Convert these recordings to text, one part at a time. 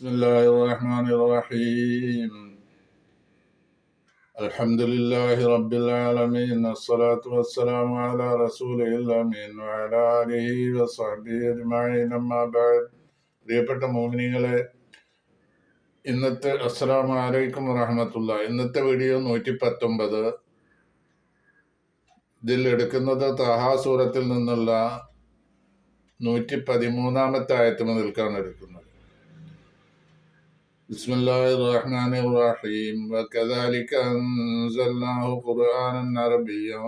بسم الله الرحمن الرحيم الحمد لله رب العالمين الصلاة والسلام على رسوله الأمين وعلى آله وصحبه أجمعين أما بعد പ്രിയപ്പെട്ട മോമിനികളെ ഇന്നത്തെ അസ്സലാമു അലൈക്കും വറഹമത്തുള്ള ഇന്നത്തെ വീഡിയോ നൂറ്റി പത്തൊമ്പത് ഇതിൽ എടുക്കുന്നത് തഹാ സൂറത്തിൽ നിന്നുള്ള നൂറ്റി പതിമൂന്നാമത്തെ ആയത്ത് മുതൽക്കാണ് എടുക്കുന്നത് بسم الله الرحمن الرحيم وكذلك أنزلناه قرآنا عربيا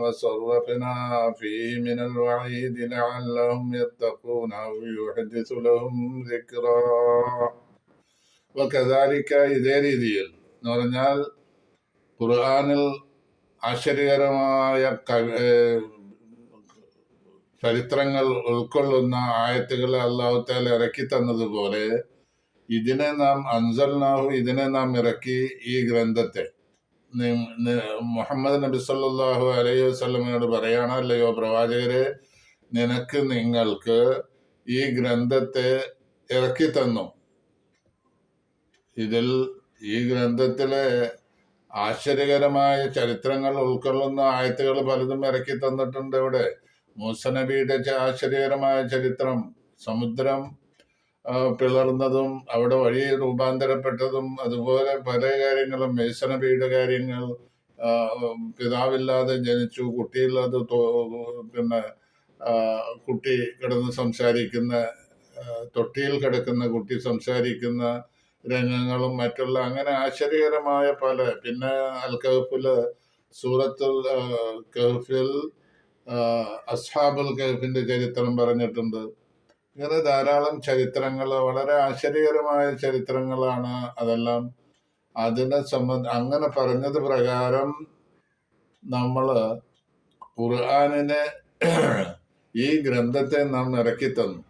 وصرفنا فيه من الوعيد لعلهم يتقون أو يحدث لهم ذكرا وكذلك ഇതേ രീതിയിൽ എന്ന് പറഞ്ഞാൽ ഖുർആനിൽ ആശ്ചര്യകരമായ കവി- ഏഹ് ചരിത്രങ്ങൾ ഉൾക്കൊള്ളുന്ന ആയത്തുകളെ അള്ളാഹു താല ഇറക്കി തന്നതുപോലെ ഇതിനെ നാം അൻസൽനാഹു ഇതിനെ നാം ഇറക്കി ഈ ഗ്രന്ഥത്തെ. മുഹമ്മദ് നബി സല്ലാഹു അലൈഹി വസ്ലമിനോട് പറയണോ അല്ലയോ പ്രവാചകരെ നിനക്ക് നിങ്ങൾക്ക് ഈ ഗ്രന്ഥത്തെ ഇറക്കി തന്നു. ഇതിൽ ഈ ഗ്രന്ഥത്തിലെ ആശ്ചര്യകരമായ ചരിത്രങ്ങൾ ഉൾക്കൊള്ളുന്ന ആയത്തുകൾ പലതും ഇറക്കി തന്നിട്ടുണ്ട് ഇവിടെ. മൂസ നബിയുടെ ആശ്ചര്യകരമായ ചരിത്രം സമുദ്രം പിളർന്നതും അവിടെ വഴി രൂപാന്തരപ്പെട്ടതും അതുപോലെ പല കാര്യങ്ങളും മേശന വീട് കാര്യങ്ങൾ പിതാവില്ലാതെ ജനിച്ചു കുട്ടിയില്ലാതെ പിന്നെ കുട്ടി കിടന്ന് സംസാരിക്കുന്ന തൊട്ടിയിൽ കിടക്കുന്ന കുട്ടി സംസാരിക്കുന്ന രംഗങ്ങളും മറ്റുള്ള അങ്ങനെ ആശ്ചര്യകരമായ പല. പിന്നെ അൽ സൂറത്തുൽ കഹഫിൽ അസ്ഹാബുൽ കഹഫിന്റെ ചരിത്രം പറഞ്ഞിട്ടുണ്ട്. ഇങ്ങനെ ധാരാളം ചരിത്രങ്ങൾ വളരെ ആശ്ചര്യകരമായ ചരിത്രങ്ങളാണ് അതെല്ലാം. അതിനെ സംബന്ധ അങ്ങനെ പറഞ്ഞത് പ്രകാരം നമ്മൾ ഖുർആാനിനെ ഈ ഗ്രന്ഥത്തെ നാം ഇറക്കി തന്നു.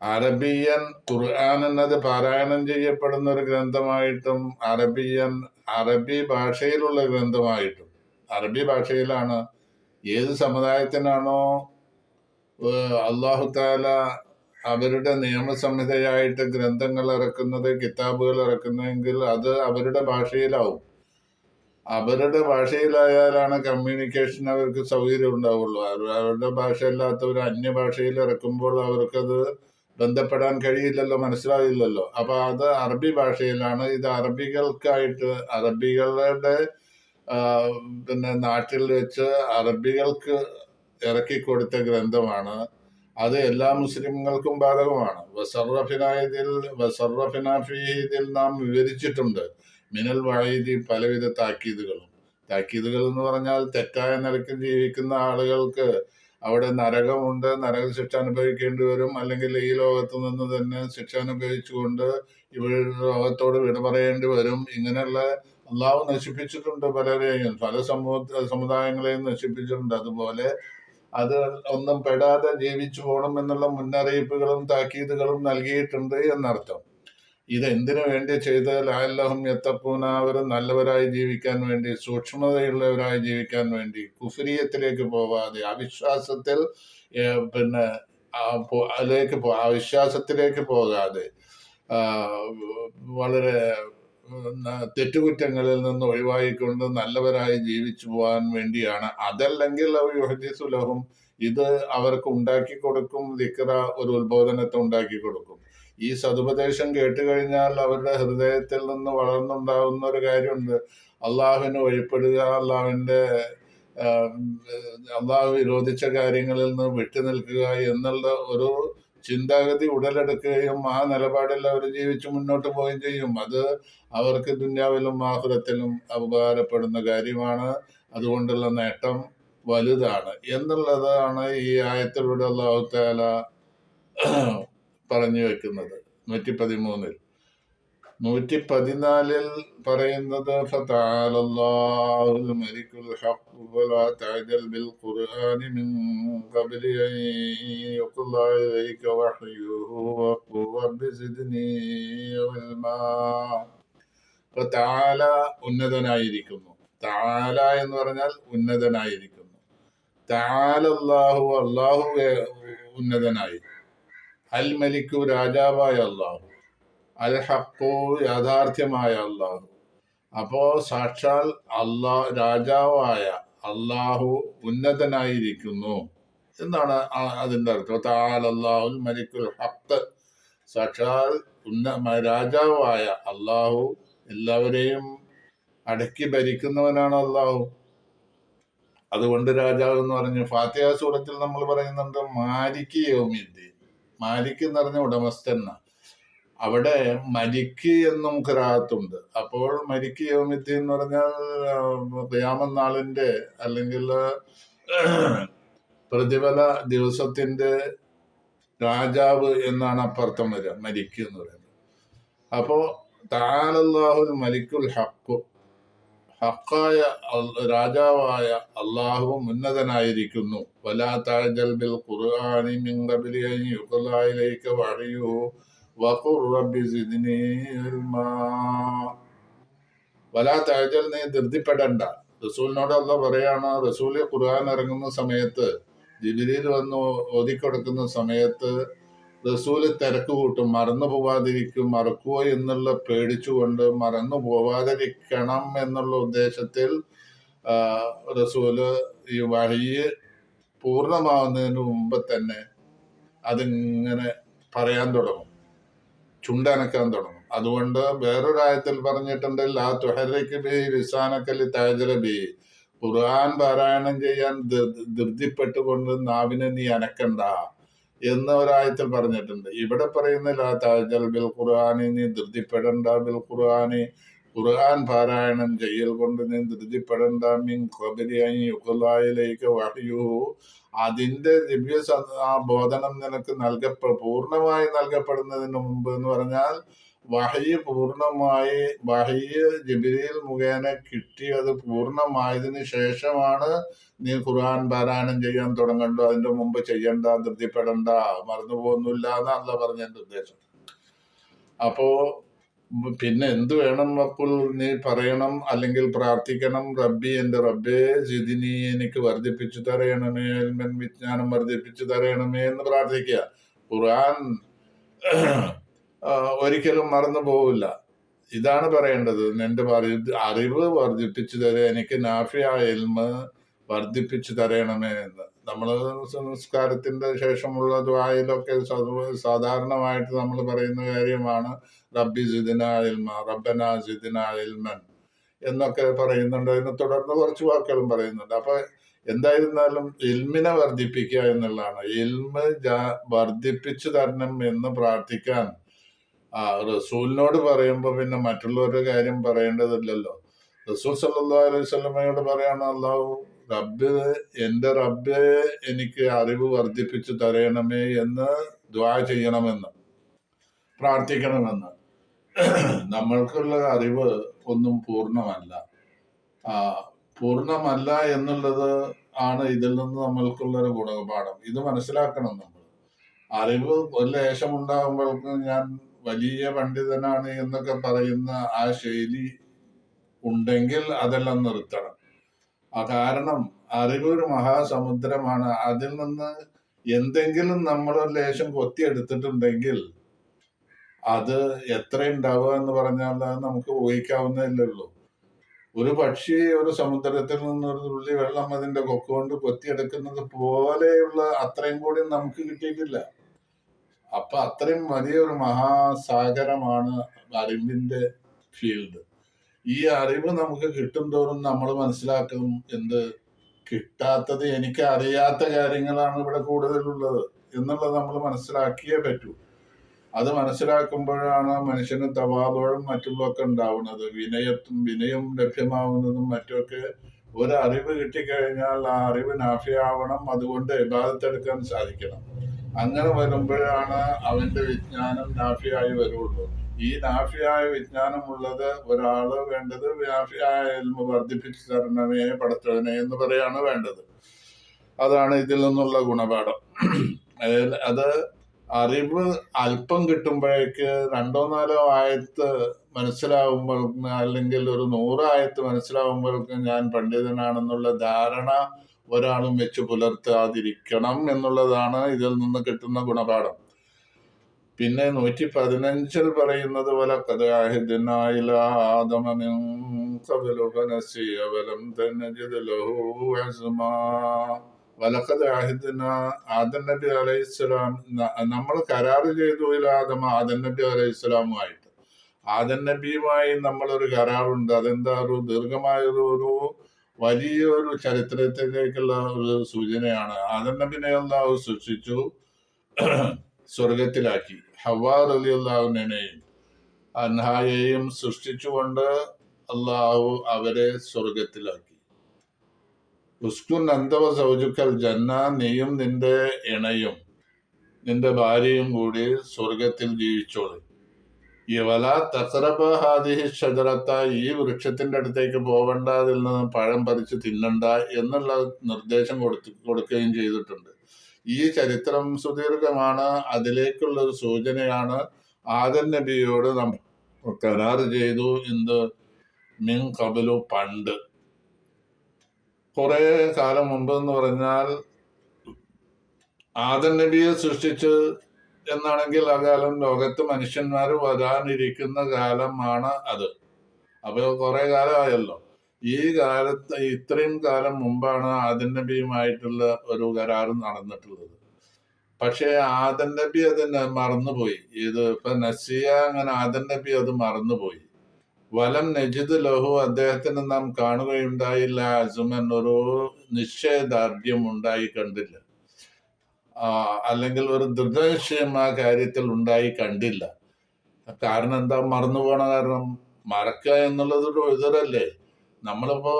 അറബിയൻ ഖുർആൻ എന്നത് പാരായണം ചെയ്യപ്പെടുന്ന ഒരു ഗ്രന്ഥമായിട്ടും അറബിയൻ അറബി ഭാഷയിലുള്ള ഗ്രന്ഥമായിട്ടും അറബി ഭാഷയിലാണ് ഏത് സമുദായത്തിനാണോ ഏഹ് അള്ളാഹു താല അവരുടെ നിയമസംഹിതയായിട്ട് ഗ്രന്ഥങ്ങൾ ഇറക്കുന്നത് കിതാബുകൾ ഇറക്കുന്നതെങ്കിൽ അത് അവരുടെ ഭാഷയിലാവും. അവരുടെ ഭാഷയിലായാലാണ് കമ്മ്യൂണിക്കേഷൻ അവർക്ക് സൗകര്യം ഉണ്ടാവുള്ളൂ. അവരുടെ ഭാഷ അല്ലാത്തവർ അന്യ ഭാഷയിൽ ഇറക്കുമ്പോൾ അവർക്കത് ബന്ധപ്പെടാൻ കഴിയില്ലല്ലോ മനസ്സിലാവില്ലല്ലോ അപ്പൊ അത് അറബി ഭാഷയിലാണ്. ഇത് അറബികൾക്കായിട്ട് അറബികളുടെ പിന്നെ നാട്ടിൽ വെച്ച് അറബികൾക്ക് ഇറക്കി കൊടുത്ത ഗ്രന്ഥമാണ്. അത് എല്ലാ മുസ്ലിങ്ങൾക്കും ബാധകമാണ്. വസറഫിനായതിൽ വസറഫിനാഫിഹിദിൽ നാം വിവരിച്ചിട്ടുണ്ട്. മിനൽ വഴുതി പലവിധ താക്കീതുകളും. താക്കീതുകൾ എന്ന് പറഞ്ഞാൽ തെറ്റായ നിലയ്ക്ക് ജീവിക്കുന്ന ആളുകൾക്ക് അവിടെ നരകമുണ്ട്. നരക ശിക്ഷ അനുഭവിക്കേണ്ടി വരും. അല്ലെങ്കിൽ ഈ ലോകത്ത് നിന്ന് തന്നെ ശിക്ഷ അനുഭവിച്ചുകൊണ്ട് ഇവിടെ ലോകത്തോട് വിട പറയേണ്ടി വരും. ഇങ്ങനെയുള്ള അള്ളാഹു നശിപ്പിച്ചിട്ടുണ്ട് പലരെയും. പല സമൂഹ സമുദായങ്ങളെയും നശിപ്പിച്ചിട്ടുണ്ട്. അതുപോലെ അത് ഒന്നും പെടാതെ ജീവിച്ചു പോകണം എന്നുള്ള മുന്നറിയിപ്പുകളും താക്കീതുകളും നൽകിയിട്ടുണ്ട് എന്നർത്ഥം. ഇത് എന്തിനു വേണ്ടി ചെയ്ത് ലാലഹം എത്തപ്പൂന അവർ നല്ലവരായി ജീവിക്കാൻ വേണ്ടി സൂക്ഷ്മതയുള്ളവരായി ജീവിക്കാൻ വേണ്ടി കുഫരിയത്തിലേക്ക് പോവാതെ അവിശ്വാസത്തിൽ പിന്നെ അതിലേക്ക് അവിശ്വാസത്തിലേക്ക് പോകാതെ വളരെ തെറ്റുകുറ്റങ്ങളിൽ നിന്ന് ഒഴിവായിക്കൊണ്ട് നല്ലവരായി ജീവിച്ചു പോകാൻ വേണ്ടിയാണ്. അതല്ലെങ്കിൽ അവർ യുഹദിസുലഹും ഇത് അവർക്ക് ഉണ്ടാക്കി കൊടുക്കും ദിക്ര ഒരു ഉത്ബോധനത്തെ ഉണ്ടാക്കി കൊടുക്കും. ഈ സതുപദേശം കേട്ട് കഴിഞ്ഞാൽ അവരുടെ ഹൃദയത്തിൽ നിന്ന് വളർന്നുണ്ടാകുന്ന ഒരു കാര്യമുണ്ട്. അള്ളാഹുവിന് വഴിപ്പെടുക അള്ളാഹുവിന്റെ അള്ളാഹു വിരോധിച്ച കാര്യങ്ങളിൽ നിന്ന് വിട്ടു നിൽക്കുക എന്നുള്ള ഒരു ചിന്താഗതി ഉടലെടുക്കുകയും ആ നിലപാടിൽ അവർ ജീവിച്ച് മുന്നോട്ട് പോവുകയും ചെയ്യും. അത് അവർക്ക് ദുന്യാവിലും ആഹുരത്തിലും ഉപകാരപ്പെടുന്ന കാര്യമാണ്. അതുകൊണ്ടുള്ള നേട്ടം വലുതാണ്. എന്നുള്ളതാണ് ഈ ആയത്തിലൂടെ അള്ളാഹുത്താല പറഞ്ഞു വെക്കുന്നത്. നൂറ്റി പതിമൂന്നിൽ നൂറ്റി പതിനാലിൽ പറയുന്നത് താല ഉന്നതനായിരിക്കുന്നു. താല എന്ന് പറഞ്ഞാൽ ഉന്നതനായിരിക്കുന്നു. താലല്ലാഹു അല്ലാഹു ഉന്നതനായി. അൽ മലിക്കു രാജാവായ അള്ളാഹു അൽ ഹക്കു യാഥാർത്ഥ്യമായ അള്ളാഹു അപ്പോ സാക്ഷാൽ അള്ളാ രാജാവായ അള്ളാഹു ഉന്നതനായിരിക്കുന്നു. എന്നാണ് അതിന്റെ അർത്ഥം? അള്ളാഹു മലിക്കുൽ ഹക്ക് സാക്ഷാൽ ഉന്ന രാജാവായ അള്ളാഹു എല്ലാവരെയും അടക്കി ഭരിക്കുന്നവനാണ് അള്ളാഹു അതുകൊണ്ട് രാജാവ് എന്ന് പറഞ്ഞു ഫാത്തിഹ സൂറത്തിൽ നമ്മൾ പറയുന്നുണ്ട് മാലിക്ക് യോമിദ്ദീൻ. മാലിക്ക് എന്ന് പറഞ്ഞ ഉടമസ്ഥൻ എന്നാ. അവിടെ മരിക്ക് എന്നും ഖിറാത്തുണ്ട് അപ്പോൾ മരിക്ക് യോമിത്തി എന്ന് പറഞ്ഞാൽ പ്രയാമനാളിന്റെ അല്ലെങ്കിൽ പ്രതിഫല ദിവസത്തിന്റെ രാജാവ് എന്നാണ് അപ്പർത്ഥം വരിക മരിക്ക് എന്ന് പറയുന്നത്. അപ്പോ താലല്ലാഹുൽ മലിക്കുൽ ഹക്കു ഹക്കായ രാജാവായ അള്ളാഹു ഉന്നതനായിരിക്കുന്നു. വലാ താജൽ ബിൽ ഖുർആനി മിൻ ഖബ്ലി അൻ ഇലൈക വഖുർ റബ്ബി സിദ്നി ഇൽമാ വലാ താജൽ നീ ധൃതിപ്പെടണ്ട. റസൂലിനോട് അല്ല പറയാണ് റസൂൽ ഖുർആൻ ഇറങ്ങുന്ന സമയത്ത് ജിബിലിയിൽ വന്ന് ഓതിക്കൊടുക്കുന്ന സമയത്ത് റസൂൽ തിരക്ക് കൂട്ടും മറന്നു പോവാതിരിക്കും മറക്കുവോ എന്നുള്ള പേടിച്ചുകൊണ്ട് മറന്നു പോവാതിരിക്കണം എന്നുള്ള ഉദ്ദേശത്തിൽ റസൂൽ ഈ വഴി പൂർണമാവുന്നതിന് മുമ്പ് തന്നെ അതിങ്ങനെ പറയാൻ തുടങ്ങും. ചുണ്ടനക്കാൻ തുടങ്ങും. അതുകൊണ്ട് വേറൊരായത്തിൽ പറഞ്ഞിട്ടുണ്ട് ലാ തുഹരയ്ക്ക് ബി ലിസാനക്കല്ലി താജല ബി. ഖുർആൻ പാരായണം ചെയ്യാൻ ധൃതിപ്പെട്ടുകൊണ്ട് നാവിനെ നീ അനക്കണ്ട എന്ന ഒരായത്തിൽ പറഞ്ഞിട്ടുണ്ട്. ഇവിടെ പറയുന്ന ലാ താജൽ ബിൽ ഖുർആനി നീ ധൃതിപ്പെടണ്ട ബിൽ ഖുർആനി. ഖുർആൻ പാരായണം ചെയ്യൽ കൊണ്ട് നീ ധൃതിപ്പെടണ്ട. മിൻ ഖബരിയായി യുഗലായിലേക്ക് വഹയുഹു. അതിന്റെ ദിവ്യ ബോധനം നിനക്ക് നൽകപ്പെ പൂർണമായി നൽകപ്പെടുന്നതിന് മുമ്പ് എന്ന് പറഞ്ഞാൽ വഹയ് പൂർണമായി വഹയ് ജിബിരിയിൽ മുഖേന കിട്ടി അത് പൂർണമായതിനു ശേഷമാണ് നീ ഖുർആൻ പാരായണം ചെയ്യാൻ തുടങ്ങണ്ടോ? അതിന്റെ മുമ്പ് ചെയ്യണ്ട ധൃതിപ്പെടണ്ട മറന്നു പോകുന്നില്ല എന്നല്ല പറഞ്ഞതിന്റെ ഉദ്ദേശം. അപ്പോ പിന്നെ എന്ത് വേണം അപ്പോൾ നീ പറയണം അല്ലെങ്കിൽ പ്രാർത്ഥിക്കണം. റബ്ബി എന്റെ റബ്ബേ ജിതിനി എനിക്ക് വർദ്ധിപ്പിച്ചു തരയണമേ എൽമൻ വിജ്ഞാനം വർദ്ധിപ്പിച്ചു തരയണമേ എന്ന് പ്രാർത്ഥിക്കുക. ഖുർആൻ ഒരിക്കലും മറന്നു പോവില്ല. ഇതാണ് പറയേണ്ടത്. എന്റെ അറിവ് വർദ്ധിപ്പിച്ചു തരേ എനിക്ക് നാഫിയായ എൽമ് വർദ്ധിപ്പിച്ചു തരയണമേ എന്ന്. നമ്മൾ സംസ്കാരത്തിന്റെ ശേഷമുള്ള ദ്വായിലൊക്കെ സാധാരണമായിട്ട് നമ്മൾ പറയുന്ന കാര്യമാണ് റബ്ബി സിദിന ഇൽമ റബ്ബന സിദിന എന്നൊക്കെ പറയുന്നുണ്ട്. അതിനെ തുടർന്ന് കുറച്ച് വാക്കുകളും പറയുന്നുണ്ട്. അപ്പൊ എന്തായിരുന്നാലും ഇൽമിനെ വർദ്ധിപ്പിക്കുക എന്നുള്ളതാണ്. ഇൽമ് വർദ്ധിപ്പിച്ചു തരണം എന്ന് പ്രാർത്ഥിക്കാൻ. ആ റസൂലിനോട് പറയുമ്പോൾ പിന്നെ മറ്റുള്ളവരുടെ കാര്യം പറയേണ്ടതില്ലല്ലോ. റസൂൽ സല്ലാ അലൈഹി വസല്ലമയോട് പറയാണ് അള്ളാഹു റബ്ബ് എന്റെ റബ്ബ് എനിക്ക് അറിവ് വർദ്ധിപ്പിച്ചു തരയണമേ എന്ന് ദ്വാ ചെയ്യണമെന്ന് പ്രാർത്ഥിക്കണമെന്ന്. നമ്മൾക്കുള്ള അറിവ് ഒന്നും പൂർണമല്ല. പൂർണമല്ല എന്നുള്ളത് ആണ് ഇതിൽ നിന്ന് നമ്മൾക്കുള്ള ഒരു ഗുണപാഠം. ഇത് മനസ്സിലാക്കണം നമ്മൾ. അറിവ് ഒരു ലേശം ഉണ്ടാകുമ്പോഴേക്കും ഞാൻ വലിയ പണ്ഡിതനാണ് എന്നൊക്കെ പറയുന്ന ആ ശൈലി ഉണ്ടെങ്കിൽ അതെല്ലാം നിർത്തണം. കാരണം അറിവൊരു മഹാസമുദ്രമാണ്. അതിൽ നിന്ന് എന്തെങ്കിലും നമ്മൾ ലേശം കൊത്തിയെടുത്തിട്ടുണ്ടെങ്കിൽ അത് എത്ര ഉണ്ടാവുക എന്ന് പറഞ്ഞാൽ നമുക്ക് ഊഹിക്കാവുന്നതല്ലേ ഒരു പക്ഷി ഒരു സമുദ്രത്തിൽ നിന്ന് ഒരു തുള്ളി വെള്ളം അതിന്റെ കൊക്കുകൊണ്ട് കൊത്തിയെടുക്കുന്നത് പോലെയുള്ള അത്രയും കൂടി നമുക്ക് കിട്ടിയിട്ടില്ല. അപ്പൊ അത്രയും വലിയൊരു മഹാസാഗരമാണ് അറിവിന്റെ ഫീൽഡ്. ഈ അറിവ് നമുക്ക് കിട്ടും തോറും നമ്മൾ മനസ്സിലാക്കും എന്ത് കിട്ടാത്തത് എനിക്ക് അറിയാത്ത കാര്യങ്ങളാണ് ഇവിടെ കൂടുതലുള്ളത് എന്നുള്ളത് നമ്മൾ മനസ്സിലാക്കിയേ പറ്റൂ. അത് മനസ്സിലാക്കുമ്പോഴാണ് മനുഷ്യന് തവാബും മറ്റുള്ളതൊക്കെ ഉണ്ടാവുന്നത്. വിനയത്തും വിനയം ലഭ്യമാവുന്നതും മറ്റുമൊക്കെ ഒരു അറിവ് കിട്ടിക്കഴിഞ്ഞാൽ ആ അറിവ് നാഫിയാവണം. അതുകൊണ്ട് ഇബാദത്തെടുക്കാൻ സാധിക്കണം. അങ്ങനെ വരുമ്പോഴാണ് അവന്റെ വിജ്ഞാനം നാഫിയായി വരുള്ളൂ. ഈ നാഫിയായ വിജ്ഞാനമുള്ളത് ഒരാൾ വേണ്ടത് നാഫിയായ വർദ്ധിപ്പിച്ചു തരണമേ പടച്ചവനെ എന്ന് പറയാണ് വേണ്ടത്. അതാണ് ഇതിൽ നിന്നുള്ള ഗുണപാഠം. അത് അറിവ് അല്പം കിട്ടുമ്പോഴേക്ക് രണ്ടോ നാലോ ആയത്ത് മനസ്സിലാവുമ്പോൾ അല്ലെങ്കിൽ ഒരു നൂറ് ആയത്ത് മനസ്സിലാവുമ്പോഴേക്കും ഞാൻ പണ്ഡിതനാണെന്നുള്ള ധാരണ ഒരാളും വെച്ച് പുലർത്താതിരിക്കണം എന്നുള്ളതാണ് ഇതിൽ നിന്ന് കിട്ടുന്ന ഗുണപാഠം. പിന്നെ നൂറ്റി പതിനഞ്ചിൽ പറയുന്നത് പോലെ വലക്കത് ആഹിദിന ആദൻ നമ്മൾ കരാറ് ചെയ്തു ഇലാദമ ആദൻ നബി അലൈഹിസ്സലാമുമായിട്ട് ആദൻ നബിയുമായി നമ്മളൊരു കരാറുണ്ട്. അതെന്താ ഒരു ദീർഘമായൊരു ഒരു വലിയൊരു ചരിത്രത്തിലേക്കുള്ള ഒരു സൂചനയാണ്. ആദൻ നബിനെ അള്ളാഹു സൃഷ്ടിച്ചു സ്വർഗത്തിലാക്കി ഹവാ അലി അള്ളാഹുനെയും അൻഹായെയും സൃഷ്ടിച്ചുകൊണ്ട് അള്ളാഹു അവരെ സ്വർഗത്തിലാക്കി ഉസ്കുൻ അന്തവ സൗജുക്കൽ ജന്ന നീയും നിന്റെ ഇണയും നിന്റെ ഭാര്യയും കൂടി സ്വർഗത്തിൽ ജീവിച്ചോളി. ഈ തസറബ ഹാദിഹി ഷജറത്ത ഈ വൃക്ഷത്തിന്റെ അടുത്തേക്ക് പോകണ്ട അതിൽ നിന്ന് പഴം പറിച്ച് തിന്നണ്ട എന്നുള്ള നിർദ്ദേശം കൊടുത്തു കൊടുക്കുകയും ചെയ്തിട്ടുണ്ട്. ഈ ചരിത്രം സുദീർഘമാണ്. അതിലേക്കുള്ള ഒരു സൂചനയാണ് ആദൻ നബിയോട് നമ്മൾ കരാർ ചെയ്തു എന്ത്? മിൻ കബലു പണ്ട്. കുറെ കാലം മുമ്പ് എന്ന് പറഞ്ഞാൽ ആദൻ നബിയെ സൃഷ്ടിച്ച് എന്നാണെങ്കിൽ ആ കാലം ലോകത്ത് മനുഷ്യന്മാർ വരാനിരിക്കുന്ന കാലമാണ് അത്. അപ്പൊ കുറെ കാലമായല്ലോ. ഈ കാലത്ത് ഇത്രയും കാലം മുമ്പാണ് ആദൻ നബിയുമായിട്ടുള്ള ഒരു കരാർ നടന്നിട്ടുള്ളത്. പക്ഷേ ആദൻ നബി അത് മറന്നുപോയി. ഇത് ഇപ്പൊ നസിയ അങ്ങനെ ആദൻ നബി അത് മറന്നുപോയി. വലം നജിദ് ലഹു അദ്ദേഹത്തിന് നാം കാണുകയുണ്ടായില്ല. അസുമൻ ഒരു നിശ്ചയദാർഢ്യം ഉണ്ടായി കണ്ടില്ല. അല്ലെങ്കിൽ ഒരു ദൃഢനിശ്ചയം ആ കാര്യത്തിൽ ഉണ്ടായി കണ്ടില്ല. കാരണം എന്താ മറന്നു പോണ കാരണം? മറക്കുക എന്നുള്ളത് ഒരു എതിരല്ലേ നമ്മളിപ്പോ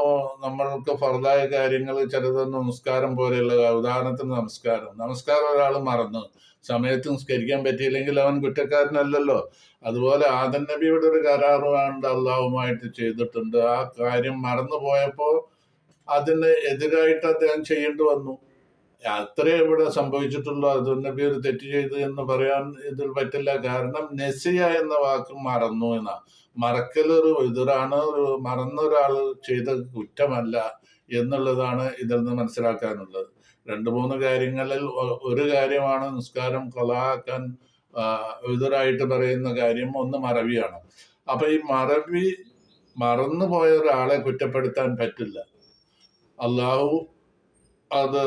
നമ്മൾക്ക് ഫർദായ കാര്യങ്ങൾ ചിലത് നമസ്കാരം പോലെയുള്ള ഉദാഹരണത്തിന് നമസ്കാരം. നമസ്കാരം ഒരാൾ മറന്നു. സമയത്ത് നിസ്കരിക്കാൻ പറ്റിയില്ലെങ്കിൽ അവൻ കുറ്റക്കാരനല്ലല്ലോ. അതുപോലെ ആദൻ നബിയുടെ ഒരു കരാറ് വേണ്ട അള്ളാഹുമായിട്ട് ചെയ്തിട്ടുണ്ട്. ആ കാര്യം മറന്നു പോയപ്പോ അതിന് എതിരായിട്ട് അദ്ദേഹം ചെയ്യേണ്ടി വന്നു. അത്രേ ഇവിടെ സംഭവിച്ചിട്ടുള്ളൂ നബി ഒരു തെറ്റ് ചെയ്തു എന്ന് പറയാൻ ഇതിൽ പറ്റില്ല. കാരണം നെസിയ എന്ന വാക്ക് മറന്നു എന്നാ. മറക്കൽ ഒരു എതിരാണ് ഒരു മറന്ന ഒരാൾ ചെയ്ത കുറ്റമല്ല എന്നുള്ളതാണ് ഇതിൽ നിന്ന് മനസ്സിലാക്കാനുള്ളത്. രണ്ട് മൂന്ന് കാര്യങ്ങളിൽ ഒരു കാര്യമാണ് നിസ്കാരം കൊലാക്കാൻ എതിരായിട്ട് പറയുന്ന കാര്യം ഒന്ന് മറവിയാണ്. അപ്പൊ ഈ മറവി മറന്നു പോയ ഒരാളെ കുറ്റപ്പെടുത്താൻ പറ്റില്ല. അള്ളാഹു അത്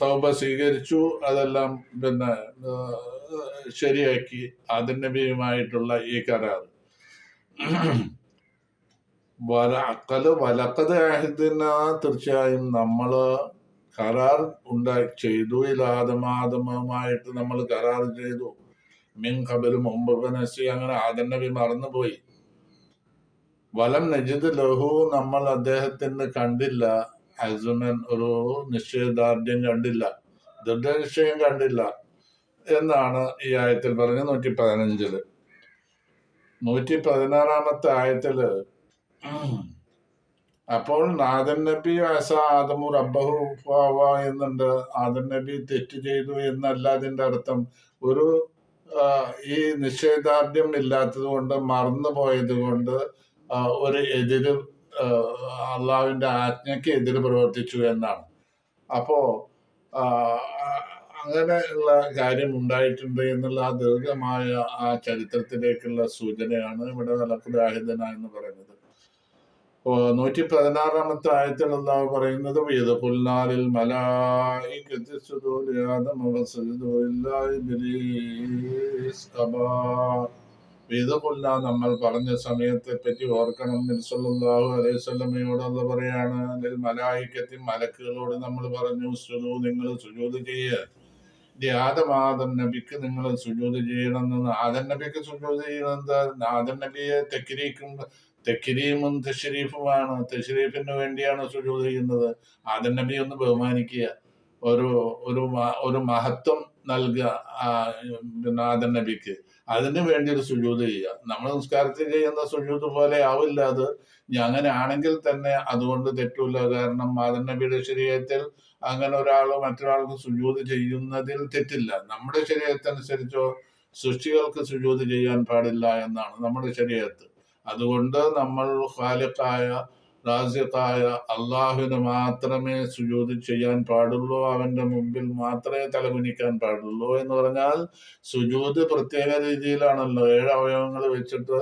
തൗബ സ്വീകരിച്ചു അതെല്ലാം പിന്നെ ശരിയാക്കി. അതിനബിയുമായിട്ടുള്ള നബിയുമായിട്ടുള്ള ഈ കരാർ. വലക്കത് വലക്കത് ആഹിദിന തീർച്ചയായും നമ്മൾ കരാർ ഉണ്ടാക്കി ചെയ്തു. ഇലാദമാദമമായിട്ട് നമ്മൾ കരാർ ചെയ്തു. മിൻ കബൽ മുമ്പ് നസി അങ്ങനെ ആദൻ നബി മറന്നുപോയി. വലം നജിദ് ലഹു നമ്മൾ അദ്ദേഹത്തിന് കണ്ടില്ല. അസുമൻ ഒരു നിശ്ചയദാർഢ്യം കണ്ടില്ല ദൃഢനിശ്ചയം കണ്ടില്ല എന്നാണ് ഈ ആയത്തിൽ പറഞ്ഞത് നൂറ്റി പതിനഞ്ചിൽ നൂറ്റി പതിനാറാമത്തെ ആയത്തിൽ അപ്പോൾ നാദൻ നബി അസ ആദമു റബ്ബഹു ഫാവ എന്നുണ്ട്. ആദൻ നബി തെറ്റ് ചെയ്തു എന്നല്ല അതിന്റെ അർത്ഥം. ഒരു ഈ നിശ്ചയദാർഢ്യം ഇല്ലാത്തത് കൊണ്ട് മറന്നു പോയത് കൊണ്ട് ഒരു എതിര് ആ, അള്ളാഹുവിന്റെ ആജ്ഞയ്ക്ക് എതിര് പ്രവർത്തിച്ചു എന്നാണ്. അപ്പോ അങ്ങനെ അങ്ങനെയുള്ള കാര്യം ഉണ്ടായിട്ടുണ്ട് എന്നുള്ള ആ ദീർഘമായ ആ ചരിത്രത്തിലേക്കുള്ള സൂചനയാണ് ഇവിടെ വലക്കുദാഹിതന എന്ന് പറയുന്നത്. നൂറ്റി പതിനാറാമത്തെ ആയത്തിൽ അള്ളാഹു പറയുന്നത് "വഇദ് ഖുൽനാ ഖുൽനാ നമ്മൾ പറഞ്ഞ സമയത്തെ പറ്റി ഓർക്കണം. നബി സല്ലല്ലാഹു അലൈഹി വസല്ലമയോട് അല്ല പറയാണ് അതിൽ മലായിക്കത്തി മലക്കുകളോട് നമ്മൾ പറഞ്ഞു സുജൂ നിങ്ങൾ സുജൂദ് ചെയ്യുക ഇനി ആദം ആദം നബിക്ക് നിങ്ങൾ സുജൂദ് ചെയ്യണമെന്ന് ആദൻ നബിക്ക് സുജൂദ് ചെയ്യണമെന്ന് ആദൻ നബിയെ തെക്കിരീക്കും തെക്കിരീമും തെഷരീഫുമാണ് തെഷരീഫിന് വേണ്ടിയാണ് സുജൂദ് ചെയ്യുന്നത്. ആദൻ നബി ഒന്ന് ബഹുമാനിക്കുക. ഒരു ഒരു ഒരു മഹത്വം നൽകുക പിന്നെ ആദൻ നബിക്ക്. അതിന് വേണ്ടി ഒരു സുജൂത് ചെയ്യുക. നമ്മൾ സംസ്കാരത്തിൽ ചെയ്യുന്ന സുജൂത് പോലെ ആവില്ല അത്. അങ്ങനെ ആണെങ്കിൽ തന്നെ അതുകൊണ്ട് തെറ്റില്ല കാരണം മാതൃനബിയുടെ നബിയുടെ ശരീരത്തിൽ അങ്ങനെ ഒരാൾ മറ്റൊരാൾക്ക് സുജൂത് ചെയ്യുന്നതിൽ തെറ്റില്ല. നമ്മുടെ ശരീരത്തനുസരിച്ചോ സൃഷ്ടികൾക്ക് സുജൂത് ചെയ്യാൻ പാടില്ല എന്നാണ് നമ്മുടെ ശരീരത്ത്. അതുകൊണ്ട് നമ്മൾ ഖാലിഖായ റാസിഖായ അള്ളാഹുവിന് മാത്രമേ സുജൂത് ചെയ്യാൻ പാടുള്ളൂ അവന്റെ മുമ്പിൽ മാത്രമേ തലകുനിക്കാൻ പാടുള്ളൂ എന്ന് പറഞ്ഞാൽ സുജൂത് പ്രത്യേക രീതിയിലാണല്ലോ. ഏഴ് അവയവങ്ങൾ വെച്ചിട്ട്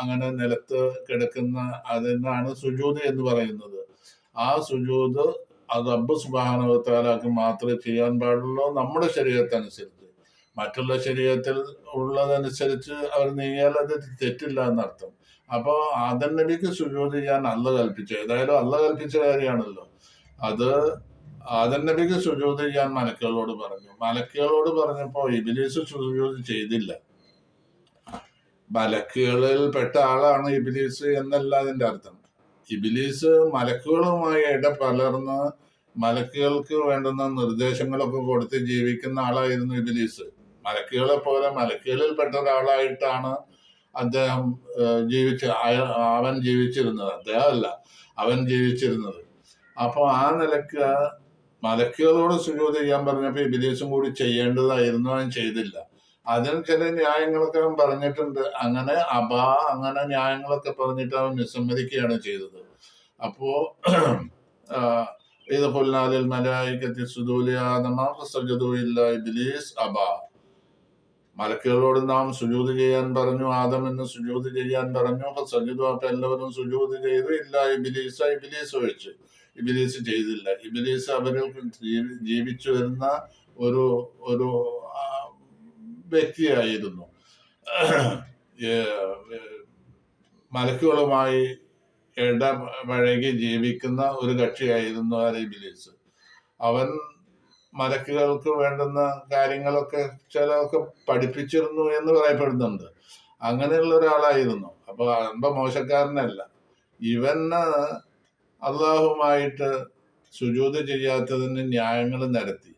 അങ്ങനെ നിലത്ത് കിടക്കുന്ന അതിനാണ് സുജൂത് എന്ന് പറയുന്നത്. ആ സുജൂത് അത് അബ്ബു സുബാനവത്താലാക്ക് മാത്രമേ ചെയ്യാൻ പാടുള്ളൂ. നമ്മുടെ ശരീരത്തനുസരിച്ച്. മറ്റുള്ള ശരീരത്തിൽ ഉള്ളതനുസരിച്ച് അവർ നീങ്ങിയാൽ അത് തെറ്റില്ല എന്നർത്ഥം. അപ്പോൾ ആദൻ നബിക്ക് സുജൂത് ചെയ്യാൻ അല്ല കൽപ്പിച്ചു. ഏതായാലും അല്ല കൽപ്പിച്ച കാര്യമാണല്ലോ. അത് ആദൻ നബിക്ക് സുജൂത് ചെയ്യാൻ മലക്കുകളോട് പറഞ്ഞു. മലക്കുകളോട് പറഞ്ഞപ്പോൾ ഇബിലീസ് സുജൂത് ചെയ്തില്ല. മലക്കുകളിൽ പെട്ട ആളാണ് ഇബിലീസ് എന്നല്ല അതിന്റെ അർത്ഥം. ഇബിലീസ് മലക്കുകളുമായി ഇടപലർന്ന് മലക്കുകൾക്ക് വേണ്ടുന്ന നിർദ്ദേശങ്ങളൊക്കെ കൊടുത്ത് ജീവിക്കുന്ന ആളായിരുന്നു ഇബിലീസ്. മലക്കുകളെ പോലെ മലക്കുകളിൽ പെട്ട ഒരാളായിട്ടാണ് അദ്ദേഹം ജീവിച്ച അവൻ ജീവിച്ചിരുന്നത്. അദ്ദേഹം അല്ല അവൻ ജീവിച്ചിരുന്നത്. അപ്പോൾ ആ നിലയ്ക്ക് മലക്കുകളോട് സുജൂത് ചെയ്യാൻ പറഞ്ഞപ്പോൾ ഇബിലീസും കൂടി ചെയ്യേണ്ടതായിരുന്നു അവൻ ചെയ്തില്ല. അതിന് ചില ന്യായങ്ങളൊക്കെ അവൻ പറഞ്ഞിട്ടുണ്ട്. അങ്ങനെ അബ അങ്ങനെ ന്യായങ്ങളൊക്കെ പറഞ്ഞിട്ട് അവൻ വിസമ്മതിക്കുകയാണ് ചെയ്തത്. അപ്പോ ഇത് കൊല്ലാലിൽ മലായിക്കത്തി സുദൂലി ആദമ ഫസജദു ഇല്ല ഇബ്ലീസ് അബാ. മലക്കുകളോട് നാം സുജൂത് ചെയ്യാൻ പറഞ്ഞു ആദം എന്ന് സുജൂത് ചെയ്യാൻ പറഞ്ഞു സജിതു അപ്പൊ എല്ലാവരും സുജൂത് ചെയ്തു ഇല്ല ഇബിലീസ് ഇബിലീസ് ഒഴിച്ചു. ഇബിലീസ് ചെയ്തില്ല. ഇബിലീസ് അവരിൽ ജീവി- ജീവിച്ചു വരുന്ന ഒരു ഒരു വ്യക്തിയായിരുന്നു. മലക്കുകളുമായി ഇടപഴകി ജീവിക്കുന്ന ഒരു കക്ഷിയായിരുന്നു ആ ഇബിലീസ്. അവൻ മലക്കുകൾക്ക് വേണ്ടുന്ന കാര്യങ്ങളൊക്കെ ചിലതൊക്കെ പഠിപ്പിച്ചിരുന്നു എന്ന് പറയപ്പെടുന്നുണ്ട്. അങ്ങനെയുള്ള ഒരാളായിരുന്നു. അപ്പൊ അമ്പ മോശക്കാരനല്ല. ഇവന് അള്ളാഹുമായിട്ട് സുജൂത് ചെയ്യാത്തതിന് ന്യായങ്ങൾ നിരത്തി.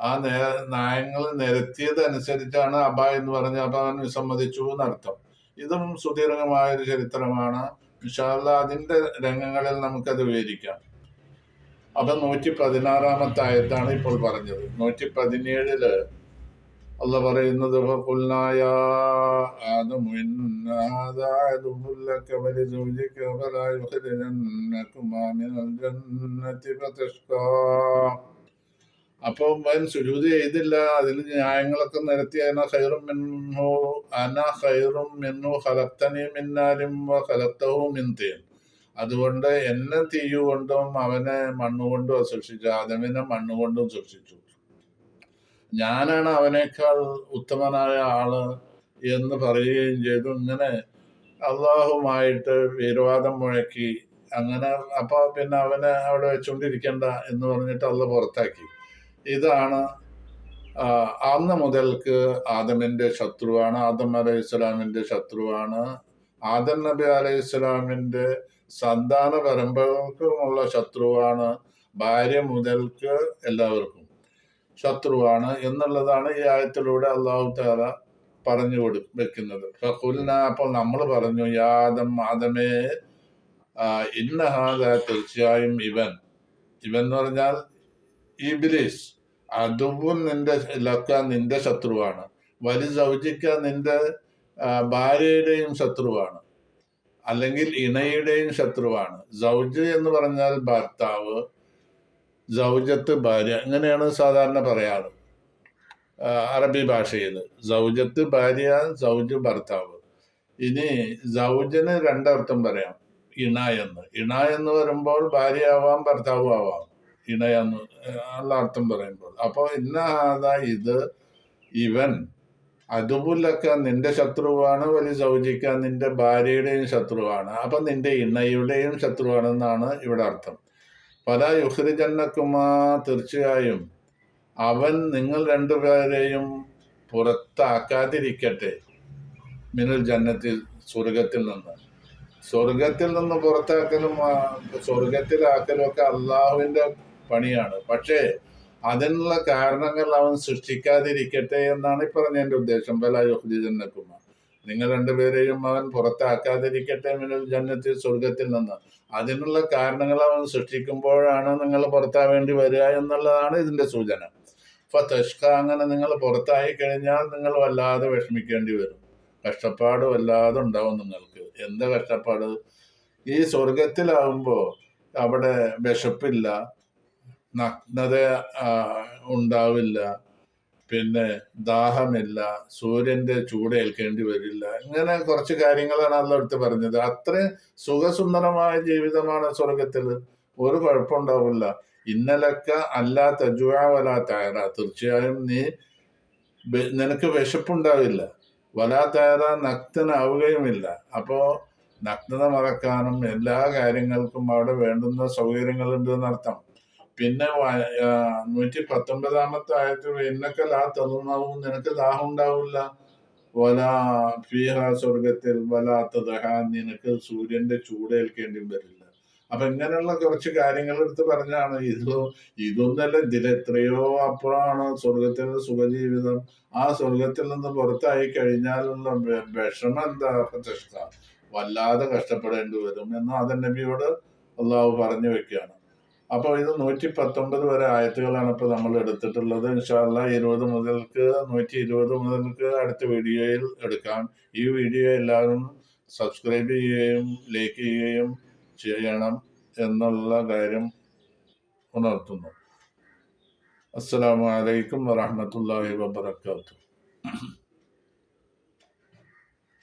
ആ നേ ന്യായങ്ങൾ നിരത്തിയതനുസരിച്ചാണ് അബ എന്ന് പറഞ്ഞ അബ അവൻ വിസമ്മതിച്ചു എന്നർത്ഥം. ഇതും സുദീർഘമായ ഒരു ചരിത്രമാണ് വിശാല അതിന്റെ രംഗങ്ങളിൽ നമുക്കത് വിവരിക്കാം. അപ്പൊ നൂറ്റി പതിനാറാമത്തെ ആയത്താണ് ഇപ്പോൾ പറഞ്ഞത് നൂറ്റി പതിനേഴിൽ അല്ല പറയുന്നത്. അപ്പൊ അവൻ സുജൂത് ചെയ്തില്ല. അതിൽ ന്യായങ്ങളൊക്കെ നിരത്തി അന ഹൈറും മിൻഹു അന ഖൈറും മിൻഹു ഖലഖ്തനി മിൻ നാരിൻ വ ഖലഖ്തഹു മിൻ തീൻ. അതുകൊണ്ട് എന്നെ തീയുകൊണ്ടും അവനെ മണ്ണുകൊണ്ടും സൃഷ്ടിച്ചു ആദമിനെ മണ്ണുകൊണ്ടും സൃഷ്ടിച്ചു ഞാനാണ് അവനേക്കാൾ ഉത്തമനായ ആൾ എന്ന് പറയുകയും ചെയ്തു. ഇങ്ങനെ അള്ളാഹുമായിട്ട് വീരവാദം മുഴക്കി അങ്ങനെ അപ്പൊ പിന്നെ അവനെ അവിടെ വെച്ചുകൊണ്ടിരിക്കണ്ട എന്ന് പറഞ്ഞിട്ട് അള്ള പുറത്താക്കി. ഇതാണ് അന്ന് മുതൽക്ക് ആദമിന്റെ ശത്രുവാണ് ആദം അലൈഹി ഇസ്ലാമിന്റെ ശത്രുവാണ്. ആദം നബി അലൈഹി ഇസ്ലാമിന്റെ സന്താന പരമ്പരകൾക്കുമുള്ള ശത്രുവാണ് ഭാര്യ മുതൽക്ക് എല്ലാവർക്കും. ശത്രുവാണ് എന്നുള്ളതാണ് ഈ ആയത്തിലൂടെ അള്ളാഹു താല പറഞ്ഞു കൊടു വെക്കുന്നത്. ഫഖുൽന അപ്പോൾ നമ്മൾ പറഞ്ഞു യാദം ആദമേ ഇന്നഹാദ തീർച്ചയായും ഇവൻ. ഇവൻ എന്ന് പറഞ്ഞാൽ ഇബിലീസ്. അതുവും നിന്റെ ലക്ക നിന്റെ ശത്രുവാണ്. വലി സൗജിക്ക നിന്റെ ഭാര്യയുടെയും ശത്രുവാണ്. അല്ലെങ്കിൽ ഇണയുടെയും ശത്രുവാണ്. സൗജ് എന്ന് പറഞ്ഞാൽ ഭർത്താവ് സൗജത്ത് ഭാര്യ അങ്ങനെയാണ് സാധാരണ പറയാറ് അറബി ഭാഷയിൽ സൗജത്ത് ഭാര്യ സൗജ് ഭർത്താവ്. ഇനി സൗജന് രണ്ടർത്ഥം പറയാം ഇണ എന്ന്. ഇണ എന്ന് വരുമ്പോൾ ഭാര്യ ആവാം. ഭർത്താവും ആവാം ഇണയെന്ന് ഉള്ള അർത്ഥം പറയുമ്പോൾ. അപ്പോൾ ഇന്ന ഇത് ഇവൻ അതുപോലൊക്കെ നിന്റെ ശത്രുവാണ് വലിയ സൗജിക്ക നിന്റെ ഭാര്യയുടെയും ശത്രുവാണ്. അപ്പൊ നിന്റെ ഇണയുടെയും ശത്രുവാണെന്നാണ് ഇവിടെ അർത്ഥം. പല യുഹ്രിജന്നക്കുമാ തീർച്ചയായും അവൻ നിങ്ങൾ രണ്ടുപേരെയും പുറത്താക്കാതിരിക്കട്ടെ. മിനൽ ജന്നത്തിൽ സ്വർഗത്തിൽ നിന്ന്. സ്വർഗത്തിൽ നിന്ന് പുറത്താക്കലും സ്വർഗത്തിലാക്കലും ഒക്കെ അള്ളാഹുവിന്റെ പണിയാണ്. പക്ഷേ അതിനുള്ള കാരണങ്ങൾ അവൻ സൃഷ്ടിക്കാതിരിക്കട്ടെ എന്നാണ് ഈ പറഞ്ഞതിന്റെ ഉദ്ദേശം. പല യുഹ്ദിജന്നക്കുമ നിങ്ങൾ രണ്ടുപേരെയും അവൻ പുറത്താക്കാതിരിക്കട്ടെ മിനൽ ജന്നത്തിൽ സ്വർഗത്തിൽ നിന്ന്. അതിനുള്ള കാരണങ്ങൾ അവൻ സൃഷ്ടിക്കുമ്പോഴാണ് നിങ്ങൾ പുറത്താവേണ്ടി വരിക എന്നുള്ളതാണ് ഇതിന്റെ സൂചന. ഫതഷ്ക അങ്ങനെ നിങ്ങൾ പുറത്തായി കഴിഞ്ഞാൽ നിങ്ങൾ വല്ലാതെ വിഷമിക്കേണ്ടി വരും. കഷ്ടപ്പാട് വല്ലാതെ ഉണ്ടാവും നിങ്ങൾക്ക്. എന്താ കഷ്ടപ്പാട്? ഈ സ്വർഗത്തിലാവുമ്പോ അവിടെ വിശപ്പില്ല നഗ്നത ഉണ്ടാവില്ല. പിന്നെ ദാഹമില്ല സൂര്യന്റെ ചൂട് ഏൽക്കേണ്ടി വരില്ല. ഇങ്ങനെ കുറച്ച് കാര്യങ്ങളാണ് അല്ല എടുത്ത് പറഞ്ഞത്. അത്രയും സുഖസുന്ദരമായ ജീവിതമാണ് സ്വർഗത്തിൽ ഒരു കുഴപ്പമുണ്ടാവില്ല. ഇന്നലൊക്കെ അല്ലാത്ത ജുവാവലാത്തയറ തീർച്ചയായും നീ നിനക്ക് വിശപ്പുണ്ടാവില്ല. വലാത്തയറ നഗ്നാവുകയുമില്ല അപ്പോ നഗ്നത മറക്കാനും എല്ലാ കാര്യങ്ങൾക്കും അവിടെ വേണ്ടുന്ന സൗകര്യങ്ങളുണ്ട് എന്നർത്ഥം. പിന്നെ നൂറ്റി പത്തൊമ്പതാമത്തെ ആയത്തിൽ എന്നൊക്കെ ലാ തന്നുന്നാവും നിനക്ക് ദാഹം ഉണ്ടാവില്ല. വല ഫീഹ സ്വർഗത്തിൽ വലാത്തതഹ നിനക്ക് സൂര്യന്റെ ചൂടേൽക്കേണ്ടി വരില്ല. അപ്പൊ ഇങ്ങനെയുള്ള കുറച്ച് കാര്യങ്ങൾ എടുത്ത് പറഞ്ഞാണ് ഇത് ഇതൊന്നല്ല ഇതിലെത്രയോ അപ്പുറമാണ് സ്വർഗത്തിലെ സുഖജീവിതം. ആ സ്വർഗത്തിൽ നിന്ന് പുറത്തായി കഴിഞ്ഞാലുള്ള വിഷമം എന്താ? പ്രത്യക്ഷ വല്ലാതെ കഷ്ടപ്പെടേണ്ടി വരും. എന്ന് അതൻ നബിയോട് അള്ളാഹു പറഞ്ഞു വെക്കുകയാണ്. അപ്പൊ ഇത് നൂറ്റി പത്തൊമ്പത് വരെ ആയത്തുകളാണ് ഇപ്പൊ നമ്മൾ എടുത്തിട്ടുള്ളത്. ഇൻഷാല്ല ഇരുപത് മുതൽക്ക് നൂറ്റി ഇരുപത് മുതൽക്ക് അടുത്ത വീഡിയോയിൽ എടുക്കാം. ഈ വീഡിയോ എല്ലാവരും സബ്സ്ക്രൈബ് ചെയ്യുകയും ലൈക്ക് ചെയ്യുകയും ചെയ്യണം എന്നുള്ള കാര്യം ഉണർത്തുന്നു. അസ്സാം വലൈക്കും വറഹ്മത്തുള്ളാഹി വബറകാതുഹു.